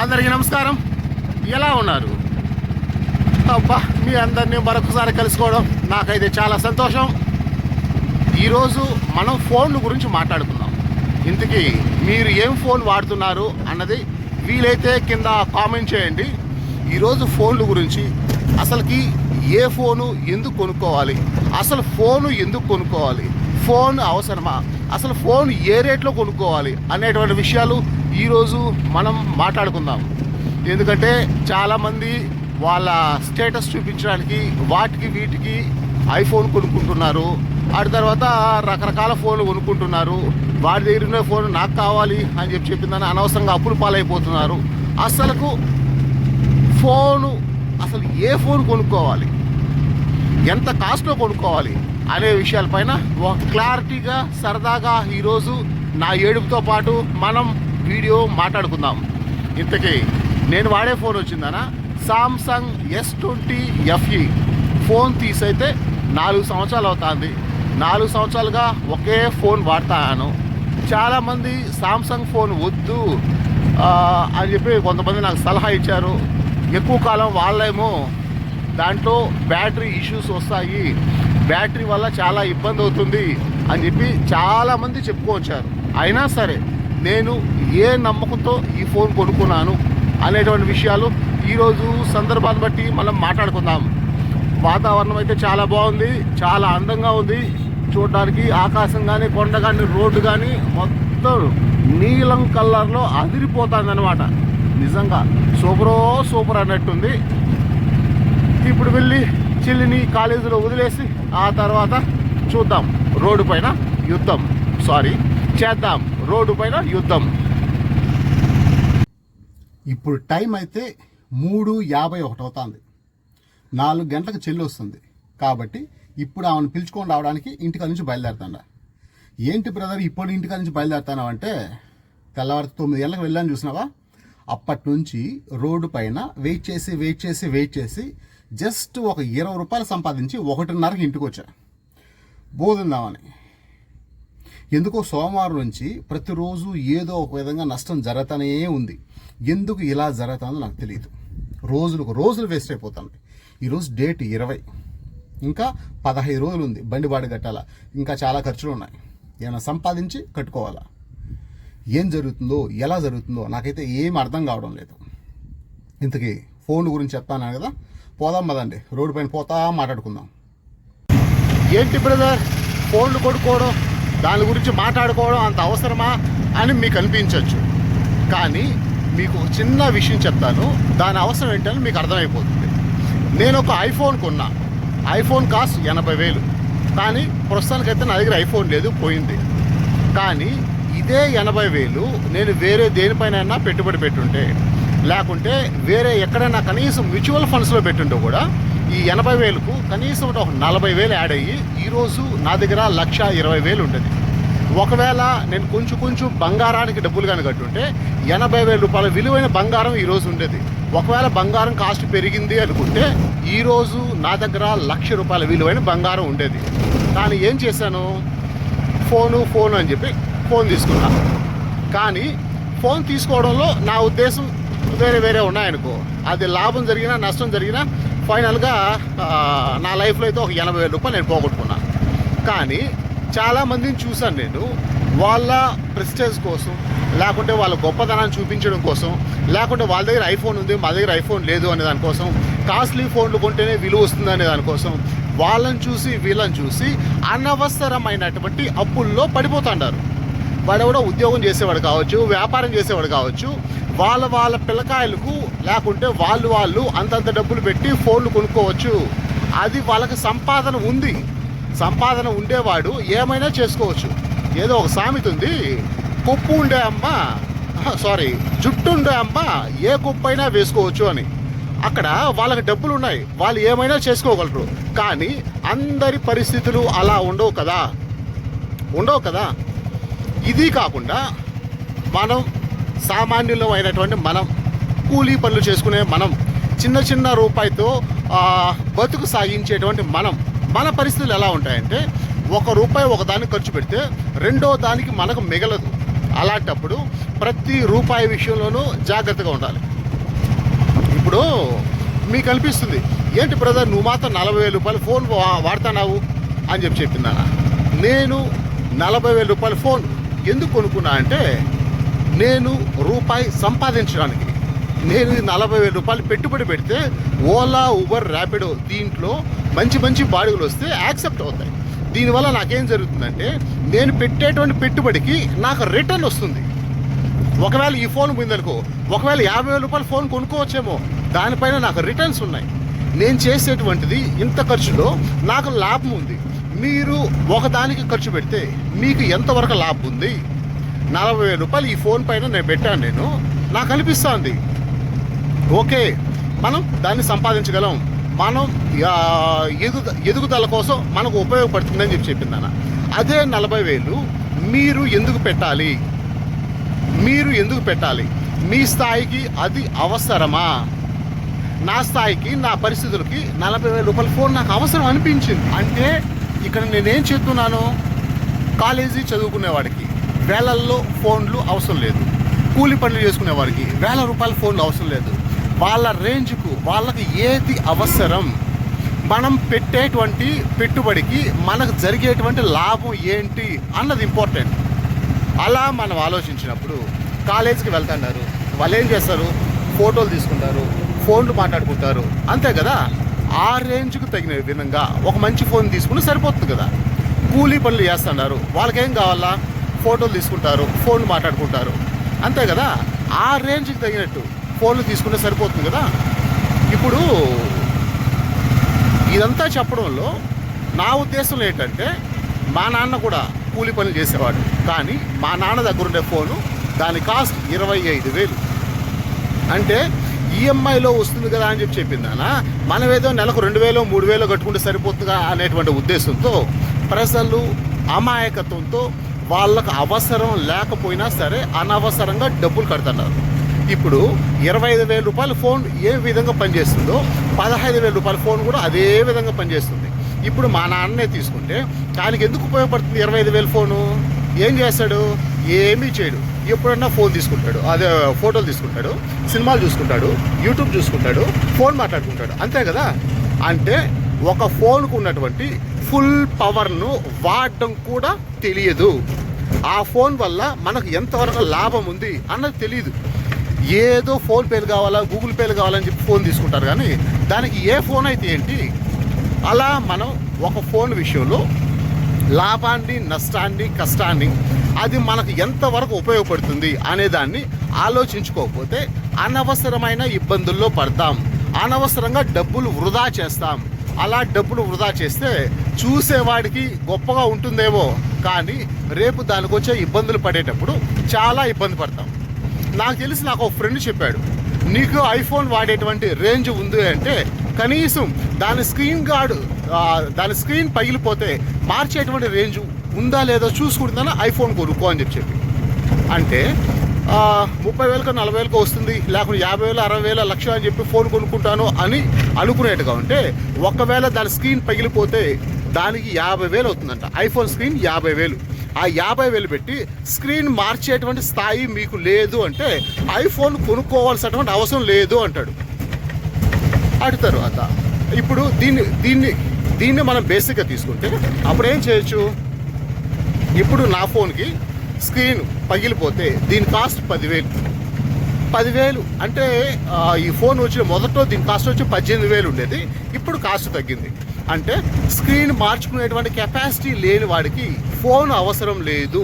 అందరికీ నమస్కారం. ఎలా ఉన్నారు? అబ్బా మీ అందరినీ మరొకసారి కలుసుకోవడం నాకైతే చాలా సంతోషం. ఈరోజు మనం ఫోన్ల గురించి మాట్లాడుకుందాం. ఇంతకీ మీరు ఏం ఫోన్ వాడుతున్నారు అన్నది వీలైతే కింద కామెంట్ చేయండి. ఈరోజు ఫోన్ల గురించి అసలుకి ఏ ఫోను ఎందుకు కొనుక్కోవాలి? అసలు ఫోను ఎందుకు కొనుక్కోవాలి? ఫోన్ అవసరమా? అసలు ఫోన్ ఏ రేట్లో కొనుక్కోవాలి? అనేటువంటి విషయాలు ఈరోజు మనం మాట్లాడుకుందాం. ఎందుకంటే చాలామంది వాళ్ళ స్టేటస్ చూపించడానికి వాటికి వీటికి ఐఫోన్ కొనుక్కుంటున్నారు. ఆ తర్వాత రకరకాల ఫోన్లు కొనుక్కుంటున్నారు. వాడి దగ్గర ఉన్న ఫోన్ నాకు కావాలి అని చెప్పి చెప్పిందని అనవసరంగా అప్పులు పాలైపోతున్నారు. అసలుకు ఫోను అసలు ఏ ఫోన్ కొనుక్కోవాలి? ఎంత కాస్ట్లో కొనుక్కోవాలి? అనే విషయాలపైన ఒక క్లారిటీగా సరదాగా ఈరోజు నా ఏడుపుతో పాటు మనం వీడియో మాట్లాడుకుందాం. ఇంతకీ నేను వాడే phone వచ్చిందనా? Samsung S twenty FE phone తీసైతే నాలుగు సంవత్సరాలు అవుతుంది. నాలుగు సంవత్సరాలుగా ఒకే ఫోన్ వాడతాను. చాలామంది సామ్సంగ్ ఫోన్ వద్దు అని చెప్పి కొంతమంది నాకు సలహా ఇచ్చారు. ఎక్కువ కాలం వాళ్ళేమో దాంట్లో బ్యాటరీ ఇష్యూస్ వస్తాయి. బ్యాటరీ వల్ల చాలా ఇబ్బంది అవుతుంది అని చెప్పి చాలామంది చెప్పుకోవచ్చారు. అయినా సరే నేను ఏ నమ్మకంతో ఈ ఫోన్ కొనుక్కున్నాను అనేటువంటి విషయాలు ఈరోజు సందర్భాన్ని బట్టి మనం మాట్లాడుకుందాం. వాతావరణం అయితే చాలా బాగుంది చాలా అందంగా ఉంది. చూడడానికి ఆకాశం కానీ కొండ కానీ రోడ్డు కానీ మొత్తం నీలం కలర్లో అదిరిపోతుంది అనమాట నిజంగా సూపరో సూపర్ అన్నట్టుంది. ఇప్పుడు వెళ్ళి చెల్లిని కాలేజీలో వదిలేసి ఆ తర్వాత చూద్దాం. రోడ్డు పైన యుద్ధం. సారీ. చేద్దాం. రోడ్డు పైన యుద్ధం. ఇప్పుడు టైం అయితే మూడు యాభై ఒకటి అవుతుంది. నాలుగు గంటలకు చెల్లి వస్తుంది. కాబట్టి ఇప్పుడు ఆమెను పిలుచుకొని రావడానికి ఇంటికా నుంచి బయలుదేరుతాడా. ఏంటి బ్రదర్ ఇప్పుడు ఇంటికా నుంచి బయలుదేరుతాను అంటే తెల్లవారి తొమ్మిది గంటలకు వెళ్ళాను చూసినావా? అప్పటి నుంచి రోడ్డు పైన వెయిట్ చేసి వెయిట్ చేసి వెయిట్ చేసి జస్ట్ ఒక ఇరవై రూపాయలు సంపాదించి ఒకటిన్నరకి ఇంటికి వచ్చా బోధుందామని ఎందుకో సోమవారం నుంచి ప్రతిరోజు ఏదో ఒక విధంగా నష్టం జరగతానే ఉంది. ఎందుకు ఇలా జరుగుతుందో నాకు తెలియదు రోజులకు రోజులు వేస్ట్ అయిపోతుంది ఈరోజు డేట్ ఇరవై. ఇంకా పదహైదు రోజులు ఉంది. బండి బాడి కట్టాలా? ఇంకా చాలా ఖర్చులు ఉన్నాయి. ఏమైనా సంపాదించి కట్టుకోవాలా? ఏం జరుగుతుందో ఎలా జరుగుతుందో నాకైతే ఏం అర్థం కావడం లేదు. ఇంతకీ ఫోన్ గురించి చెప్తాను కదా? పోదాం పదండి. రోడ్డు పైన పోతా మాట్లాడుకుందాం. ఏంటి బ్రదర్? ఫోన్లు కొడుకోవడం దాని గురించి మాట్లాడుకోవడం అంత అవసరమా అని మీకు అనిపించవచ్చు కానీ మీకు ఒక చిన్న విషయం చెప్తాను. దాని అవసరం ఏంటని మీకు అర్థమైపోతుంది. నేను ఒక ఐఫోన్ కొన్నా. ఐఫోన్ కాస్ట్ ఎనభై వేలు. కానీ ప్రస్తుతానికైతే నా దగ్గర ఐఫోన్ లేదు పోయింది. కానీ ఇదే ఎనభై వేలు నేను వేరే దేనిపైన పెట్టుబడి పెట్టుంటే లేకుంటే వేరే ఎక్కడైనా కనీసం మ్యూచువల్ ఫండ్స్లో పెట్టుంటే కూడా ఈ ఎనభై వేలకు కనీసం ఒక నలభై వేలు యాడ్ అయ్యి ఈరోజు నా దగ్గర లక్ష ఇరవై వేలు ఉంటుంది ఒకవేళ నేను కొంచెం కొంచెం బంగారానికి డబ్బులు కానీ కట్టుంటే ఎనభై వేల రూపాయల విలువైన బంగారం ఈరోజు ఉండేది. ఒకవేళ బంగారం కాస్ట్ పెరిగింది అనుకుంటే ఈరోజు నా దగ్గర లక్ష రూపాయల విలువైన బంగారం ఉండేది. కానీ ఏం చేశాను? ఫోను ఫోను అని చెప్పి ఫోన్ తీసుకున్నా. కానీ ఫోన్ తీసుకోవడంలో నా ఉద్దేశం వేరే వేరే ఉన్నాయనుకో. అది లాభం జరిగినా నష్టం జరిగినా ఫైనల్గా నా లైఫ్లో అయితే ఒక ఎనభై వేల రూపాయలు నేను పోగొట్టుకున్నా. కానీ చాలామందిని చూశాను నేను. వాళ్ళ ప్రెస్టేజ్ కోసం లేకుంటే వాళ్ళ గొప్పతనాన్ని చూపించడం కోసం లేకుంటే వాళ్ళ దగ్గర ఐఫోన్ ఉంది మా దగ్గర ఐఫోన్ లేదు అనే దానికోసం కాస్ట్లీ ఫోన్లు కొంటేనే విలువ వస్తుంది అనే దానికోసం వాళ్ళని చూసి వీళ్ళని చూసి అనవసరమైనటువంటి అప్పుల్లో పడిపోతుంటారు వాడెవడో ఉద్యోగం చేసేవాడు కావచ్చు వ్యాపారం చేసేవాడు కావచ్చు వాళ్ళ వాళ్ళ పిల్లకాయలకు లేకుంటే వాళ్ళు వాళ్ళు అంతంత డబ్బులు పెట్టి ఫోన్లు కొనుక్కోవచ్చు. అది వాళ్ళకి సంపాదన ఉంది. సంపాదన ఉండేవాడు ఏమైనా చేసుకోవచ్చు. ఏదో ఒక సామెత ఉంది. కుప్పు ఉండే అమ్మ సారీ జుట్టు ఉండే అమ్మ ఏ కుప్పైనా వేసుకోవచ్చు అని. అక్కడ వాళ్ళకి డబ్బులు ఉన్నాయి. వాళ్ళు ఏమైనా చేసుకోగలరు. కానీ అందరి పరిస్థితులు అలా ఉండవు కదా. ఉండవు కదా. ఇది కాకుండా మనం సామాన్యులం అయినటువంటి మనం కూలీ పనులు చేసుకునే మనం చిన్న చిన్న రూపాయితో బతుకు సాగించేటువంటి మనం మన పరిస్థితులు ఎలా ఉంటాయంటే ఒక రూపాయి ఒక దానికి ఖర్చు పెడితే రెండో దానికి మనకు మిగలదు. అలాంటప్పుడు ప్రతి రూపాయి విషయంలోనూ జాగ్రత్తగా ఉండాలి. ఇప్పుడు మీకు అనిపిస్తుంది ఏంటి బ్రదర్ నువ్వు మాత్రం నలభై వేల రూపాయలు ఫోన్ వా- వాడుతున్నావు? అని చెప్పి చెప్పిందానా నేను నలభై వేల రూపాయల ఫోన్ ఎందుకు కొనుక్కున్నా అంటే నేను రూపాయి సంపాదించడానికి నేను నలభై వేల రూపాయలు పెట్టుబడి పెడితే ఓలా ఊబర్ ర్యాపిడో దీంట్లో మంచి మంచి బాడుగులు వస్తే యాక్సెప్ట్ అవుతాయి. దీనివల్ల నాకేం జరుగుతుందంటే నేను పెట్టేటువంటి పెట్టుబడికి నాకు రిటర్న్ వస్తుంది. ఒకవేళ ఈ ఫోన్ పోయిందనుకో ఒకవేళ యాభై వేల రూపాయలు ఫోన్ కొనుక్కోవచ్చేమో దానిపైన నాకు రిటర్న్స్ ఉన్నాయి. నేను చేసేటువంటిది ఇంత ఖర్చులో నాకు లాభం ఉంది. మీరు ఒకదానికి ఖర్చు పెడితే మీకు ఎంతవరకు లాభం ఉంది? నలభై వేల రూపాయలు ఈ ఫోన్ పైన నేను పెట్టాను నేను నాకు అనిపిస్తుంది ఓకే మనం దాన్ని సంపాదించగలం. మనం ఆ, ఎదుగు ఎదుగుదల కోసం మనకు ఉపయోగపడుతుందని చెప్పి చెప్పిందన్న అదే నలభై వేలు మీరు ఎందుకు పెట్టాలి? మీరు ఎందుకు పెట్టాలి? మీ స్థాయికి అది అవసరమా? నా స్థాయికి నా పరిస్థితులకి నలభై వేల రూపాయల ఫోన్ నాకు అవసరం అనిపించింది. అంటే ఇక్కడ నేనేం చెప్తున్నాను కాలేజీ చదువుకునేవాడికి వేలల్లో ఫోన్లు అవసరం లేదు. కూలి పనులు చేసుకునేవాడికి వేల రూపాయల ఫోన్లు అవసరం లేదు. వాళ్ళ రేంజ్కు వాళ్ళకి ఏది అవసరం? మనం పెట్టేటువంటి పెట్టుబడికి మనకు జరిగేటువంటి లాభం ఏంటి అన్నది ఇంపార్టెంట్. అలా మనం ఆలోచించినప్పుడు కాలేజీకి వెళ్తున్నారు వాళ్ళు ఏం చేస్తారు? ఫోటోలు తీసుకుంటారు ఫోన్లు మాట్లాడుకుంటారు. అంతే కదా? ఆ రేంజ్కు తగిన విధంగా ఒక మంచి ఫోన్ తీసుకుంటే సరిపోతుంది కదా? కూలీ పనులు చేస్తున్నారు వాళ్ళకేం కావాలా? ఫోటోలు తీసుకుంటారు ఫోన్ మాట్లాడుకుంటారు. అంతే కదా? ఆ రేంజ్కి తగినట్టు ఫోన్లు తీసుకుంటే సరిపోతుంది కదా? ఇప్పుడు ఇదంతా చెప్పడంలో నా ఉద్దేశం ఏంటంటే మా నాన్న కూడా కూలి పనులు చేసేవాడు. కానీ మా నాన్న దగ్గర ఉండే ఫోను దాని కాస్ట్ ఇరవై ఐదు వేలు. అంటే ఈఎంఐలో వస్తుంది కదా అని చెప్పి చెప్పిందానా? మనం ఏదో నెలకు రెండు వేలో మూడు వేలు కట్టుకుంటే సరిపోతుందా అనేటువంటి ఉద్దేశంతో ప్రజలు అమాయకత్వంతో వాళ్ళకు అవసరం లేకపోయినా సరే అనవసరంగా డబ్బులు కడుతున్నారు. ఇప్పుడు ఇరవై ఐదు వేల రూపాయల ఫోన్ ఏ విధంగా పనిచేస్తుందో పదహైదు వేల రూపాయల ఫోన్ కూడా అదే విధంగా పనిచేస్తుంది. ఇప్పుడు మా నాన్నే తీసుకుంటే దానికి ఎందుకు ఉపయోగపడుతుంది ఇరవై ఐదు వేల ఫోను? ఏం చేస్తాడు? ఏమీ చేయడు. ఎప్పుడన్నా ఫోన్ తీసుకుంటాడు. అదే ఫోటోలు తీసుకుంటాడు సినిమాలు చూసుకుంటాడు యూట్యూబ్ చూసుకుంటాడు ఫోన్ మాట్లాడుకుంటాడు. అంతే కదా? అంటే ఒక ఫోన్కు ఉన్నటువంటి ఫుల్ పవర్ను వాడడం కూడా తెలియదు. ఆ ఫోన్ వల్ల మనకు ఎంతవరకు లాభం ఉంది అన్నది తెలియదు. ఏదో ఫోన్ పేలు కావాలా గూగుల్ పేలు కావాలని చెప్పి ఫోన్ తీసుకుంటారు కానీ దానికి ఏ ఫోన్ అయితే ఏంటి? అలా మనం ఒక ఫోన్ విషయంలో లాభాన్ని నష్టాన్ని కష్టాన్ని అది మనకు ఎంతవరకు ఉపయోగపడుతుంది అనే దాన్ని ఆలోచించుకోకపోతే అనవసరమైన ఇబ్బందుల్లో పడతాం. అనవసరంగా డబ్బులు వృధా చేస్తాం. అలా డబ్బులు వృధా చేస్తే చూసేవాడికి గొప్పగా ఉంటుందేమో. కానీ రేపు దానికి వచ్చే ఇబ్బందులు పడేటప్పుడు చాలా ఇబ్బంది పడతాం. నాకు తెలిసి నాకు ఒక ఫ్రెండ్ చెప్పాడు నీకు ఐఫోన్ వాడేటువంటి రేంజ్ ఉంది అంటే కనీసం దాని స్క్రీన్ గార్డు దాని స్క్రీన్ పగిలిపోతే మార్చేటువంటి రేంజ్ ఉందా లేదో చూసుకుంటుందని ఐఫోన్ కొనుక్కో అని చెప్పి చెప్పి. అంటే ముప్పై వేలకు నలభై వేలకు వస్తుంది లేకుంటే యాభై వేలు అరవై వేల లక్ష అని చెప్పి ఫోన్ కొనుక్కుంటాను అని అనుకునేట్టుగా ఉంటే ఒకవేళ దాని స్క్రీన్ పగిలిపోతే దానికి యాభై వేలు అవుతుందంట ఐఫోన్ స్క్రీన్ యాభై వేలు. ఆ యాభై వేలు పెట్టి స్క్రీన్ మార్చేటువంటి స్థాయి మీకు లేదు అంటే ఐఫోన్ కొనుక్కోవాల్సినటువంటి అవసరం లేదు అంటాడు. అటు తర్వాత ఇప్పుడు దీన్ని దీన్ని దీన్ని మనం బేసిక్గా తీసుకుంటే అప్పుడు ఏం చేయొచ్చు? ఇప్పుడు నా ఫోన్కి స్క్రీన్ పగిలిపోతే దీని కాస్ట్ పదివేలు. పదివేలు అంటే ఈ ఫోన్ వచ్చిన మొదట్లో దీని కాస్ట్ వచ్చి పద్దెనిమిది వేలు ఉండేది. ఇప్పుడు కాస్ట్ తగ్గింది. అంటే స్క్రీన్ మార్చుకునేటువంటి కెపాసిటీ లేని వాడికి ఫోన్ అవసరం లేదు.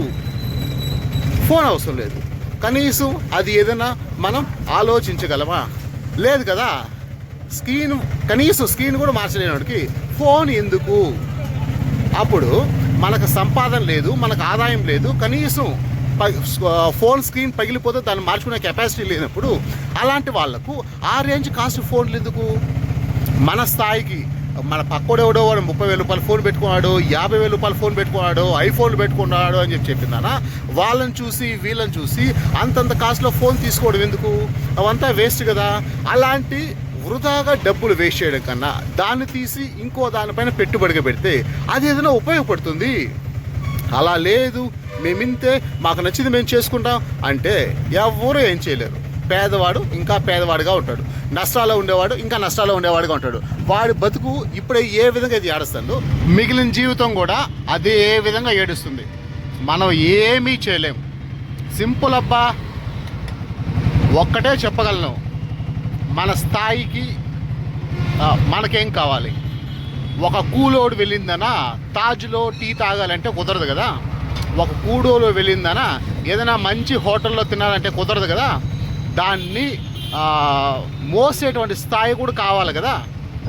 ఫోన్ అవసరం లేదు. కనీసం అది ఏదైనా మనం ఆలోచించగలమా? లేదు కదా? స్క్రీన్ కనీసం స్క్రీన్ కూడా మార్చలేని వాడికి ఫోన్ ఎందుకు? అప్పుడు మనకు సంపాదన లేదు మనకు ఆదాయం లేదు కనీసం ఫోన్ స్క్రీన్ పగిలిపోతే దాన్ని మార్చుకునే కెపాసిటీ లేనప్పుడు అలాంటి వాళ్ళకు ఆ రేంజ్ కాస్ట్ ఫోన్లు ఎందుకు? మన స్థాయికి మన పక్కోడు ఎవడో వాడు ముప్పై వేల రూపాయలు ఫోన్ పెట్టుకున్నాడు యాభై వేల రూపాయలు ఫోన్ పెట్టుకున్నాడు ఐఫోన్లు పెట్టుకున్నాడు అని చెప్పి చెప్పిందానా వాళ్ళని చూసి వీళ్ళని చూసి అంతంత కాస్ట్లో ఫోన్ తీసుకోవడం ఎందుకు? అవంతా వేస్ట్ కదా. అలాంటి వృధాగా డబ్బులు వేస్ట్ చేయడం కన్నా దాన్ని తీసి ఇంకో దానిపైన పెట్టుబడిగా పెడితే అది ఏదైనా ఉపయోగపడుతుంది? అలా లేదు. మేమింతే మాకు నచ్చింది మేము చేసుకుంటాం. అంటే ఎవరు ఏం చేయలేరు. పేదవాడు ఇంకా పేదవాడుగా ఉంటాడు. నష్టాల్లో ఉండేవాడు ఇంకా నష్టాల్లో ఉండేవాడుగా ఉంటాడు. వాడి బతుకు ఇప్పుడే ఏ విధంగా ఇది ఏడుస్తుందో మిగిలిన జీవితం కూడా అదే విధంగా ఏడుస్తుంది. మనం ఏమీ చేయలేం. సింపుల్ అబ్బా ఒక్కటే చెప్పగలను. మన స్థాయికి మనకేం కావాలి? ఒక కూలోడు వెళ్ళిందనా తాజ్లో టీ తాగాలంటే కుదరదు కదా? ఒక కూడోలో వెళ్ళిందనా ఏదైనా మంచి హోటల్లో తినాలంటే కుదరదు కదా? దాన్ని మోసేటువంటి స్థాయి కూడా కావాలి కదా?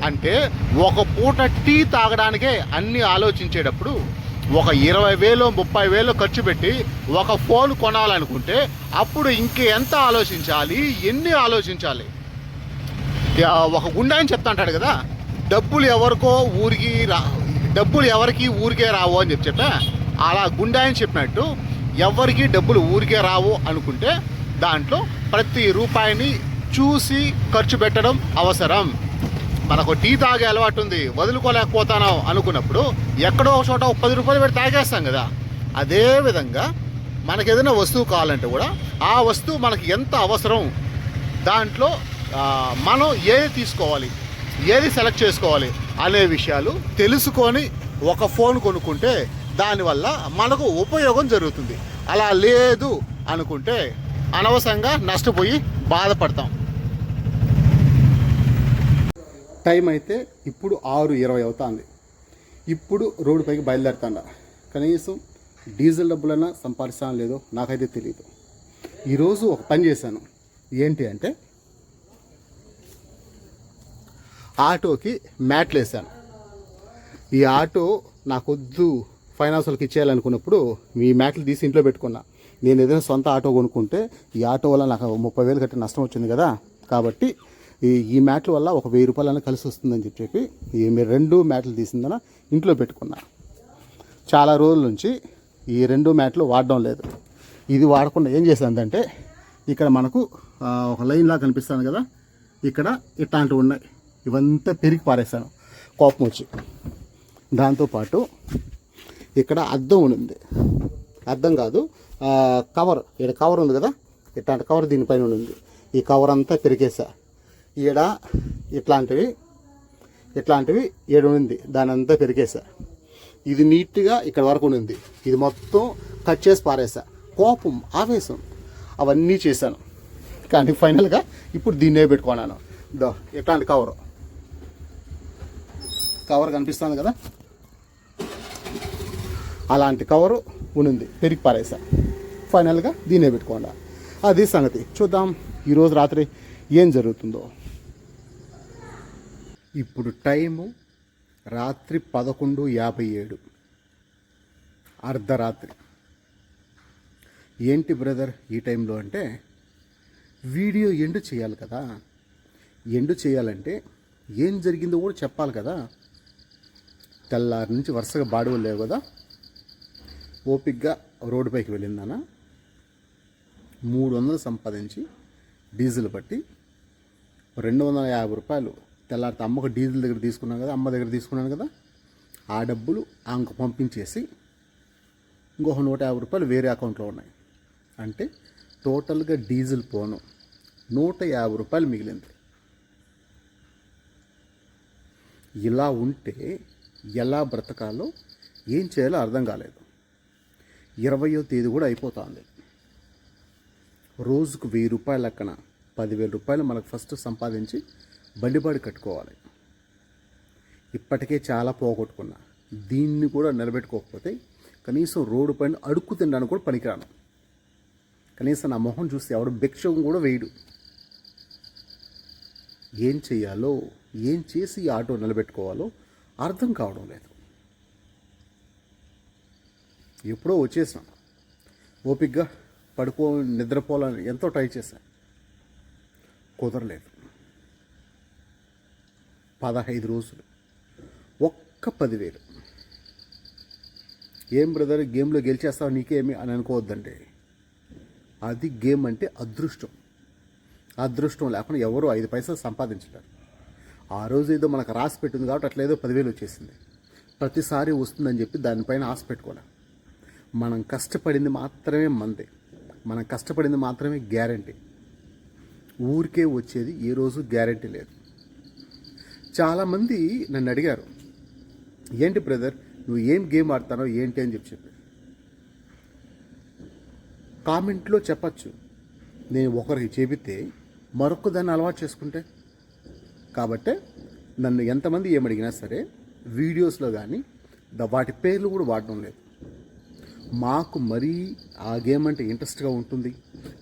అంటే ఒక పూట టీ తాగడానికే అన్నీ ఆలోచించేటప్పుడు ఒక ఇరవై వేలు ముప్పై వేలు ఖర్చు పెట్టి ఒక ఫోన్ కొనాలనుకుంటే అప్పుడు ఇంకెంత ఆలోచించాలి? ఎన్ని ఆలోచించాలి? ఒక గుండాయని చెప్తా అంటాడు కదా? డబ్బులు ఎవరికో ఊరికి రా డబ్బులు ఎవరికి ఊరికే రావు అని చెప్పి చెప్పా. అలా గుండాయని చెప్పినట్టు ఎవరికి డబ్బులు ఊరికే రావు అనుకుంటే దాంట్లో ప్రతి రూపాయిని చూసి ఖర్చు పెట్టడం అవసరం. మనకు టీ తాగే అలవాటు ఉంది. వదులుకోలేకపోతాను అనుకున్నప్పుడు ఎక్కడో ఒక చోట ఒక పది రూపాయలు పెట్టి తాగేస్తాం కదా. అదే విధంగా ఏదైనా వస్తువు కావాలంటే కూడా ఆ వస్తువు మనకి ఎంత అవసరం? దాంట్లో మనం ఏది తీసుకోవాలి? ఏది సెలెక్ట్ చేసుకోవాలి? అనే విషయాలు తెలుసుకొని ఒక ఫోన్ కొనుక్కుంటే దానివల్ల మనకు ఉపయోగం జరుగుతుంది. అలా లేదు అనుకుంటే అనవసరంగా నష్టపోయి బాధపడతాం. టైం అయితే ఇప్పుడు ఆరు ఇరవై అవుతుంది. ఇప్పుడు రోడ్డు పైకి బయలుదేరుతాండ. కనీసం డీజిల్ డబ్బులైనా సంపాదిస్తాను లేదో నాకైతే తెలియదు ఈరోజు ఒక పని చేశాను. ఏంటి అంటే ఆటోకి మ్యాట్లు వేసాను ఈ ఆటో నాకొద్దు. ఫైనాన్స్ వాళ్ళకి ఇచ్చేయాలనుకున్నప్పుడు మీ మ్యాట్లు తీసి ఇంట్లో పెట్టుకున్నా. నేను ఏదైనా సొంత ఆటో కొనుక్కుంటే ఈ ఆటో వల్ల నాకు ముప్పై వేలు కట్టి నష్టం వచ్చింది కదా. కాబట్టి ఈ ఈ మ్యాట్ల వల్ల ఒక వెయ్యి రూపాయలైనా కలిసి వస్తుందని చెప్పి చెప్పి ఈ మీ రెండు మ్యాట్లు తీసిందన ఇంట్లో పెట్టుకున్నా. చాలా రోజుల నుంచి ఈ రెండు మ్యాట్లు వాడడం లేదు. ఇది వాడకుండా ఏం చేసిందంటే ఇక్కడ మనకు ఒక లైన్లా కనిపిస్తాను కదా. ఇక్కడ ఇట్లాంటివి ఉన్నాయి. ఇవంతా పెరిగి పారేస్తాను కోపం వచ్చి. దాంతోపాటు ఇక్కడ అద్దం ఉంది. అద్దం కాదు కవర్ ఈడ కవర్ ఉంది కదా? ఇట్లాంటి కవర్ దీనిపైన ఉంది ఈ కవర్ అంతా పెరిగేసా. ఈడ ఇట్లాంటివి ఇట్లాంటివి ఏడు ఉంది దాని అంతా పెరిగేసా. ఇది నీట్గా ఇక్కడ వరకు ఉంది ఇది మొత్తం కట్ చేసి పారేసా. కోపం ఆవేశం అవన్నీ చేశాను. కానీ ఫైనల్గా ఇప్పుడు దీన్నే పెట్టుకున్నాను. దో ఇట్లాంటి కవర్. కవర్ కనిపిస్తుంది కదా? అలాంటి కవరు ఉనింది పెరిగి పారేసా. ఫైనల్గా దీన్నే పెట్టుకోండి. అది సంగతి. చూద్దాం. ఈరోజు రాత్రి ఏం జరుగుతుందో. ఇప్పుడు టైము రాత్రి పదకొండు యాభై ఏడు. అర్ధరాత్రి. ఏంటి బ్రదర్ ఈ టైంలో అంటే వీడియో ఎండు చేయాలి కదా. ఎండు చేయాలంటే ఏం జరిగిందో కూడా చెప్పాలి కదా. తెల్లారి నుంచి వరుసగా బాడువలు లేవు కదా. ఓపిక్గా రోడ్డుపైకి వెళ్ళిందానా? మూడు వందలు సంపాదించి డీజిల్ బట్టి రెండు వందల యాభై రూపాయలు. తెల్లారితే అమ్మకు డీజిల్ దగ్గర తీసుకున్నాను కదా అమ్మ దగ్గర తీసుకున్నాను కదా ఆ డబ్బులు ఆమెకు పంపించేసి ఇంకొక నూట యాభై రూపాయలు వేరే అకౌంట్లో ఉన్నాయి. అంటే టోటల్గా డీజిల్ పోను నూట యాభై రూపాయలు మిగిలింది. ఇలా ఉంటే ఎలా బ్రతకాలో ఏం చేయాలో అర్థం కాలేదు. ఇరవయో తేదీ కూడా అయిపోతుంది. రోజుకు వెయ్యి రూపాయల లెక్కన పదివేల రూపాయలు మనకు ఫస్ట్ సంపాదించి బండిబాడి కట్టుకోవాలి. ఇప్పటికే చాలా పోగొట్టుకున్నా. దీన్ని కూడా నిలబెట్టుకోకపోతే కనీసం రోడ్డు పైన అడుక్కు తినడానికి కూడా పనికిరాను. కనీసం నా మొహం చూస్తే ఎవడు భిక్షం కూడా వేయడు. ఏం చేయాలో ఏం చేసి ఈ ఆటో నిలబెట్టుకోవాలో అర్థం కావడం లేదు. ఎప్పుడో వచ్చేసాం ఓపిగ్గా పడుకో నిద్రపోవాలని ఎంతో ట్రై చేశాను కుదరలేదు. పదహైదు రోజులు. ఒక్క పదివేలు. ఏం బ్రదర్ గేమ్లో గెలిచేస్తావు నీకేమి అని అనుకోవద్దండి. అది గేమ్ అంటే అదృష్టం. అదృష్టం లేకుండా ఎవరు ఐదు పైసలు సంపాదించలేరు. ఆ రోజు ఏదో మనకు రాసి పెట్టింది కాబట్టి అట్లా ఏదో పదివేలు వచ్చేసింది. ప్రతిసారి వస్తుందని చెప్పి దానిపైన ఆశ పెట్టుకోలేం. మనం కష్టపడింది మాత్రమే మందే. మనం కష్టపడింది మాత్రమే గ్యారంటీ. ఊరికే వచ్చేది ఏ రోజు గ్యారంటీ లేదు. చాలామంది నన్ను అడిగారు ఏంటి బ్రదర్ నువ్వు ఏం గేమ్ ఆడతానో ఏంటి? అని చెప్పి చెప్పి కామెంట్లో చెప్పచ్చు. నేను ఒకరికి చెబితే మరొక దాన్ని అలవాటు చేసుకుంటే? కాబట్టి నన్ను ఎంతమంది ఏమడిగినా సరే వీడియోస్లో కానీ వాటి పేర్లు కూడా వాడడం లేదు. మాకు మరీ ఆ గేమ్ అంటే ఇంట్రెస్ట్గా ఉంటుంది.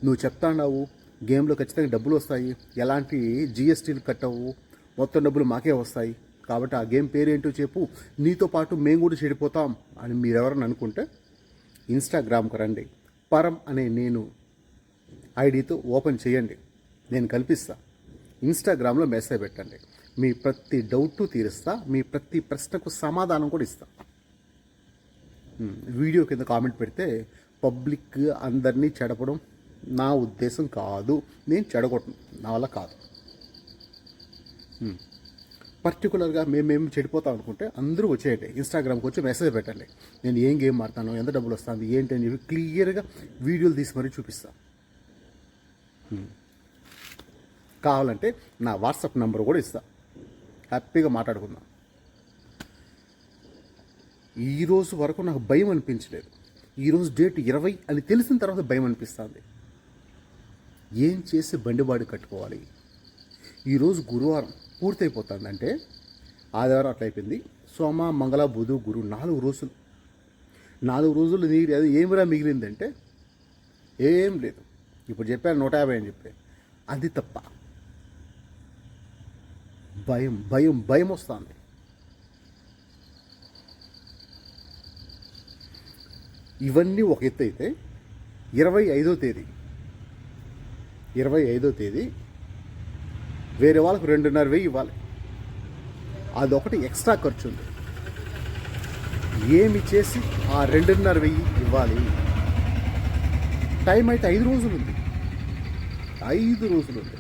నువ్వు చెప్తాండావు గేమ్లో ఖచ్చితంగా డబ్బులు వస్తాయి. ఎలాంటి జిఎస్టీలు కట్టవు. మొత్తం డబ్బులు మాకే వస్తాయి. కాబట్టి ఆ గేమ్ పేరేంటో చెప్పు. నీతో పాటు మేము కూడా చెడిపోతాం అని మీరెవరని అనుకుంటే ఇన్స్టాగ్రామ్కి రండి. పరం అనే నేను ఐడితో ఓపెన్ చేయండి. నేను కల్పిస్తా. ఇన్స్టాగ్రామ్లో మెసేజ్ పెట్టండి. మీ ప్రతి డౌట్ తీరుస్తా. మీ ప్రతి ప్రశ్నకు సమాధానం కూడా ఇస్తా. వీడియో కింద కామెంట్ పెడితే పబ్లిక్ అందరినీ చెడపడం నా ఉద్దేశం కాదు. నేను చెడగొట్టను. నా వల్ల కాదు. పర్టికులర్గా మేమేమి చెడిపోతాం అనుకుంటే అందరూ వచ్చేయండి ఇన్స్టాగ్రామ్కి వచ్చి మెసేజ్ పెట్టండి. నేను ఏం గేమ్ ఆడతాను ఎంత డబ్బులు వస్తుంది ఏంటి అని చెప్పి క్లియర్గా వీడియోలు తీసి మరీ చూపిస్తాను కావాలంటే నా వాట్సాప్ నెంబర్ కూడా ఇస్తా. హ్యాపీగా మాట్లాడుకుందాం. ఈ రోజు వరకు నాకు భయం అనిపించలేదు. ఈరోజు డేట్ ఇరవై అని తెలిసిన తర్వాత భయం అనిపిస్తుంది. ఏం చేసి బండిబాడు కట్టుకోవాలి? ఈరోజు గురువారం పూర్తయిపోతుంది అంటే ఆదివారం అట్లా అయిపోయింది. సోమ మంగళ బుధు గురు నాలుగు రోజులు. నాలుగు రోజులు నీరు అది ఏమిరా మిగిలిందంటే ఏం లేదు. ఇప్పుడు చెప్పాను నూట యాభై అని చెప్పి అది తప్ప. భయం భయం భయం వస్తుంది. ఇవన్నీ ఒక ఎత్తు అయితే ఇరవై ఐదో తేదీ. ఇరవై ఐదో తేదీ. వేరే వాళ్ళకు రెండున్నర వెయ్యి ఇవ్వాలి. అదొకటి ఎక్స్ట్రా ఖర్చు ఉంది. ఏమి చేసి ఆ రెండున్నర వెయ్యి ఇవ్వాలి? టైం అయితే ఐదు రోజులు ఉంది. ఐదు రోజులు ఉంది.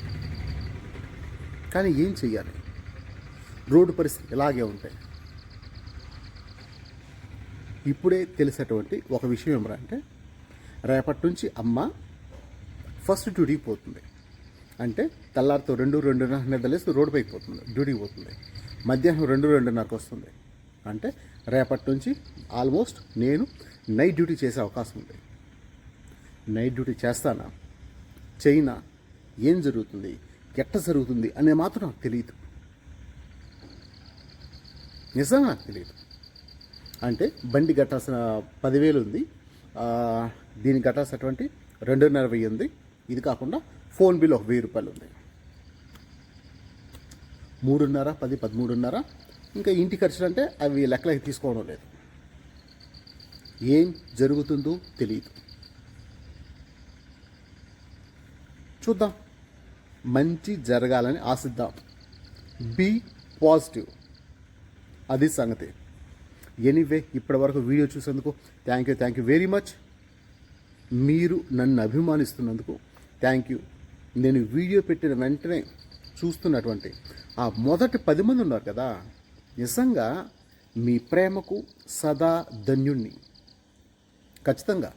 కానీ ఏం చెయ్యాలి? రోడ్డు పరిస్థితి ఇలాగే ఉంటాయి. ఇప్పుడే తెలిసేటువంటి ఒక విషయం ఏమరంటే రేపటి నుంచి అమ్మ ఫస్ట్ డ్యూటీకి పోతుంది. అంటే తెల్లారితో రెండు రెండున్నర నిద్రలేసి రోడ్డు పైకి పోతుంది డ్యూటీకి పోతుంది. మధ్యాహ్నం రెండు రెండున్నరకు వస్తుంది. అంటే రేపటి నుంచి ఆల్మోస్ట్ నేను నైట్ డ్యూటీ చేసే అవకాశం ఉంది. నైట్ డ్యూటీ చేస్తానా? చైనా ఏం జరుగుతుంది? ఎట్ట జరుగుతుంది? అనే మాత్రం నాకు తెలియదు నిజంగా నాకు తెలియదు అంటే బండి కట్టాల్సిన పదివేలు ఉంది. దీనికి కట్టాల్సినటువంటి రెండున్నర వెయ్యి ఉంది. ఇది కాకుండా ఫోన్ బిల్ ఒక వెయ్యి రూపాయలు ఉంది. మూడున్నర పది పదమూడున్నర. ఇంకా ఇంటి ఖర్చులు అంటే అవి లెక్కలకి తీసుకోవడం లేదు. ఏం జరుగుతుందో తెలియదు చూద్దాం. మంచి జరగాలని ఆశిద్దాం. Be positive. అది సంగతి. ఎనీవే ఇప్పటి వరకు వీడియో చూసేందుకు thank you thank you very much మీరు నన్ను అభిమానిస్తున్నందుకు థ్యాంక్ యూ నేను వీడియో పెట్టిన వెంటనే చూస్తున్నటువంటి ఆ మొదటి పది మంది ఉన్నారు కదా నిజంగా మీ ప్రేమకు సదా ధన్యుణ్ణి. ఖచ్చితంగా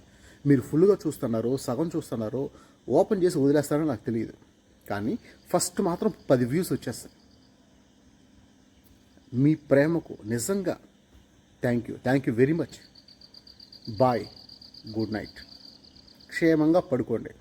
మీరు ఫుల్గా చూస్తున్నారో సగం చూస్తున్నారో ఓపెన్ చేసి వదిలేస్తారో నాకు తెలియదు. కానీ ఫస్ట్ మాత్రం పది వ్యూస్ వచ్చేస్తాయి. మీ ప్రేమకు నిజంగా thank you thank you very much bye good night క్షేమంగా పడుకోండి.